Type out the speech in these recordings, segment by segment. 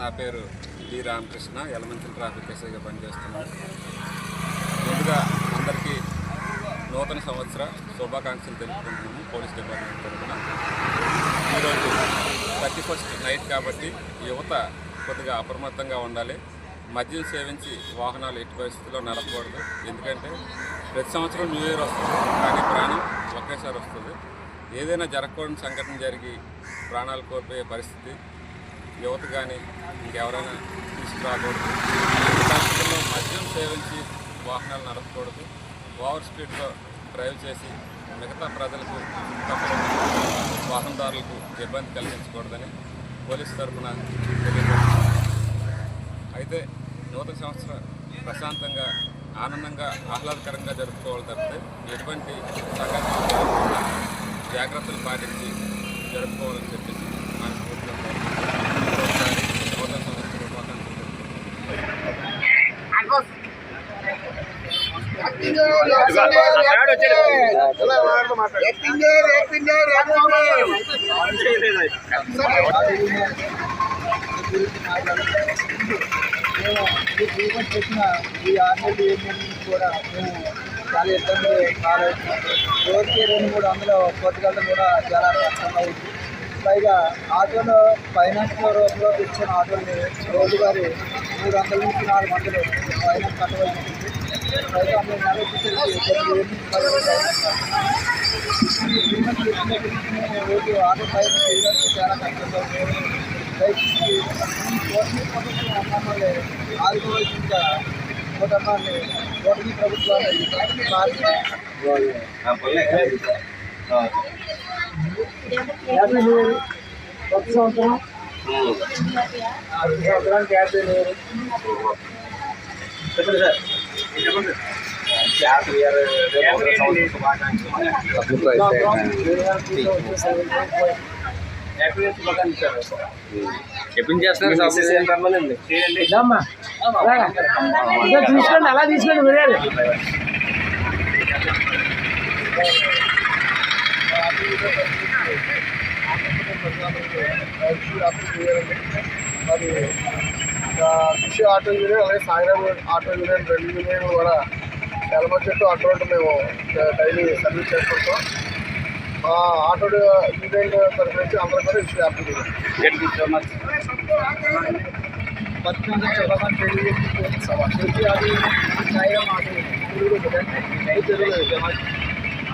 నా పేరు D Ramakrishna Yelamanchili traffic ఎస్ఐగా పనిచేస్తున్నాను. ముందుగా అందరికీ నూతన సంవత్సర శుభాకాంక్షలు తెలుపుకుంటున్నాము పోలీస్ డిపార్ట్మెంట్ తరఫున. ఈరోజు థర్టీ ఫస్ట్ నైట్ కాబట్టి యువత కొద్దిగా అప్రమత్తంగా ఉండాలి. మద్యం సేవించి వాహనాలు ఎట్టి పరిస్థితుల్లో నడపకూడదు. ఎందుకంటే ప్రతి సంవత్సరం న్యూ ఇయర్ వస్తుంది కానీ ప్రాణం ఒకేసారి వస్తుంది. ఏదైనా జరగకూడని సంఘటన జరిగి ప్రాణాలు కోల్పోయే పరిస్థితి యువత కానీ ఇంకెవరైనా తీసుకురాకూడదు. పరిస్థితుల్లో మద్యం సేవించి వాహనాలు నడపకూడదు. ఓవర్ స్పీడ్లో డ్రైవ్ చేసి మిగతా ప్రజలకు వాహనదారులకు ఇబ్బంది కలిగించకూడదని పోలీసు తరఫున తెలియజేస్తున్నాను. అయితే నూతన సంవత్సరం ప్రశాంతంగా ఆనందంగా ఆహ్లాదకరంగా జరుపుకోవాలి తప్పితే ఎటువంటి సంఘటన జాగ్రత్తలు పాటించి జరుపుకోవాలని చెప్పి మనస్ఫూర్తిగా కోరుకుంటున్నాను. మరోసారి నూతన సంవత్సర శుభాకాంక్షలు తెలుపుతున్నాను. మేము ఈ చేసిన ఈ ఆర్మీ యూనియన్ కూడా మేము చాలా ఇబ్బంది పాలవుతున్నాం రోజుకి రెండు మూడు వందలు పొద్దుగల కూడా చాలా కష్టంగా పైగా ఆటోలో ఫైనాన్స్ రూపంలో తెచ్చిన ఆటోని రోజువారీ మూడు వందల నుంచి నాలుగు వందలు ఫైనాన్స్ కట్టవలసి ఉంటుంది పైగా మేము నెల వచ్చేసరికి రోజు ఆటో పైన చేయడానికి చాలా కష్టంగా ఉంది దయచేసి గవర్నమెంట్ ప్రభుత్వం మమ్మల్ని ఆదుకోవాల్సిందిగా కుటుంబాన్ని గవర్నమెంట్ ప్రభుత్వాన్ని యాభై నూరు కొత్త సంవత్సరం ఆ సంవత్సరానికి యాభై నూరు చెప్పండి సార్ చెప్పండి ఎప్పుడు చేస్తున్నారు తీసుకోండి అలా తీసుకోండి మీరే మరి కృషి ఆటో యూనియన్ అలాగే సాయిరామ్ ఆటో యూనియన్ రెండు యూనియన్ కూడా ఎలమ చెట్టు ఆటో రోడ్డు మేము డైలీ సర్వీస్ చేసుకుంటాం ఆ ఆటో యూనియన్ తరఫు నుంచి అందరూ కూడా ఇష్యూ హ్యాపీ బతుకమ్మ చెప్పమని తెలియజేసి అది సాయిరామ్ ఆటో తెలుగు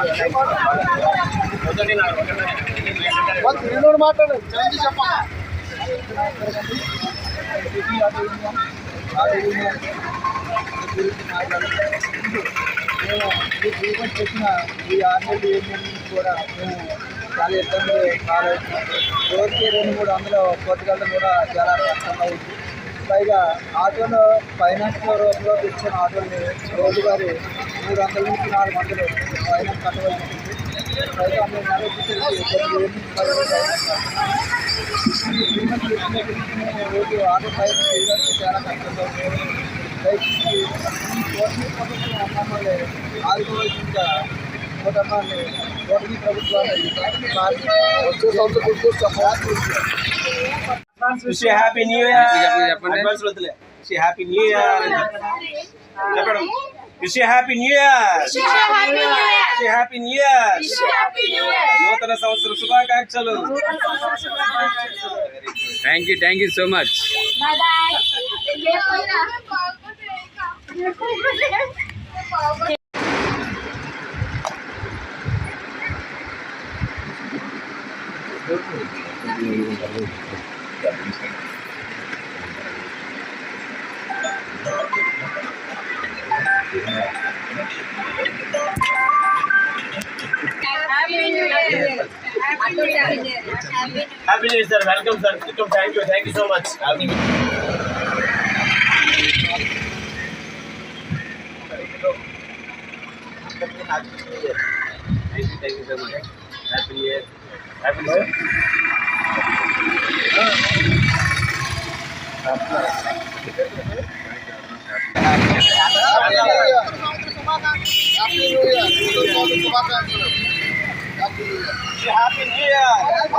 వైపు మాట్లాడండి మేము ఈ ట్రీట్మెంట్ చేసిన ఈ ఆర్మీ కూడా మేము చాలా ఇబ్బంది కాలేదు రోజుకి రెండు మూడు వందలు కొట్టుకెళ్ళడం కూడా చాలా కష్టంగా ఉంది పైగా ఆటోలో ఫైనాన్స్ రూపంలో తెచ్చిన ఆటోని రోజువారి మూడు వందల నుంచి నాలుగు వందలు ఫైనాన్స్ కట్టవలసి ఉంటుంది పైగా మేము రోజు ఆటో పైన చేయడానికి చాలా కష్టంగా ఉంది దయచేసి గవర్నమెంట్ ప్రభుత్వం మమ్మల్ని ఆదుకోవాల్సిందిగా కుటుంబాన్ని గవర్నమెంట్ ప్రభుత్వాన్ని వచ్చే సంవత్సరం విష్ హ్యాపీ న్యూ ఇయర్ చెప్పండి విష్ హ్యాపీ న్యూ ఇయర్ చెప్పడం wish happy new year wish happy new year నూతన సంవత్సర శుభాకాంక్షలు thank you thank you so much Happy New Year, sir. Welcome, sir. Thank you. Thank you so much. Happy New Year. Thank you so much. Happy New Year. Happy New Year. Happy New Year. You have here.